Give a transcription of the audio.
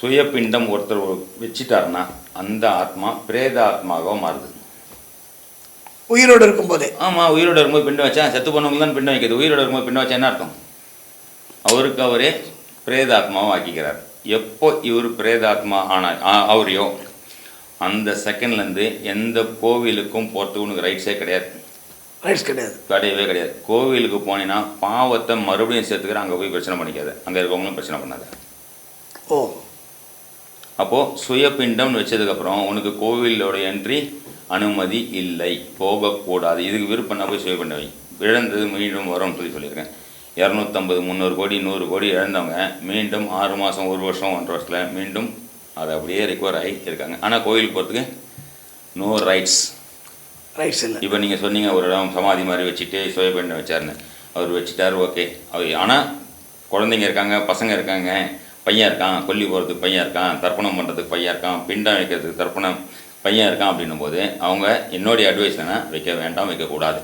சுயபிண்டம் ஒருத்தர் வச்சிட்டாருன்னா அந்த ஆத்மா பிரேத ஆத்மாவாக மாறுது. உயிரோடு இருக்கும்போதே. ஆமாம் உயிரோட இருக்கும்போது பிண்டம் வச்சா செத்து போனவங்க தான் பிண்டம் வைக்கிறது. உயிரோட இருக்கும்போது பிண்டம் வச்சா என்ன அர்த்தம்? அவருக்கு அவரே பிரேத ஆத்மாவை ஆக்கிக்கிறார். எப்போ இவர் பிரேத ஆத்மா ஆனா அவரையோ அந்த செகண்ட்லேருந்து எந்த கோவிலுக்கும் போகிறதுக்கு உனக்கு ரைட்ஸே கிடையாது. ரைட்ஸ் கிடையாது. கிடையவே கிடையாது. கோவிலுக்கு போனீங்கன்னா பாவத்தை மறுபடியும் சேர்த்துக்கிற அங்கே போய் பிரச்சனை பண்ணிக்காது. அங்கே இருக்கவங்களும் பிரச்சனை பண்ணாது. ஓ. அப்போது சுயபிண்டம்னு வச்சதுக்கப்புறம் உனக்கு கோவிலோட என்ட்ரி அனுமதி இல்லை. போகக்கூடாது. இதுக்கு விருப்பம்னா போய் சுயபிண்டம் வை. இழந்தது மீண்டும் வரும்னு சொல்லி சொல்லியிருக்கேன். இரநூத்தம்பது முந்நூறு கோடி நூறு கோடி இழந்தவங்க மீண்டும் ஆறு மாதம் ஒரு வருஷம் ஒன்றரை வருஷத்தில் மீண்டும் அதை அப்படியே ரிகவர் ஆகி இருக்காங்க. ஆனால் கோயிலுக்கு போகிறதுக்கு நோ ரைட்ஸ் ரைட்ஸ் இல்லை. இப்போ நீங்கள் சொன்னீங்க ஒரு இடம் சமாதி மாதிரி வச்சுட்டு சுயபிண்டம் வச்சாருன்னு. அவர் வச்சுட்டாரு ஓகே அவர் ஆனால் குழந்தைங்க இருக்காங்க பசங்க இருக்காங்க. பையன் இருக்கான் கொல்லி போகிறதுக்கு பையன் இருக்கான் தர்ப்பணம் பண்ணுறதுக்கு பையன் இருக்கான் பிண்டம் வைக்கிறதுக்கு தர்ப்பணம் பையன் இருக்கான் அப்படின்னும் போது அவங்க என்னுடைய அட்வைஸ் என்ன? வைக்க வேண்டாம் வைக்கக்கூடாது.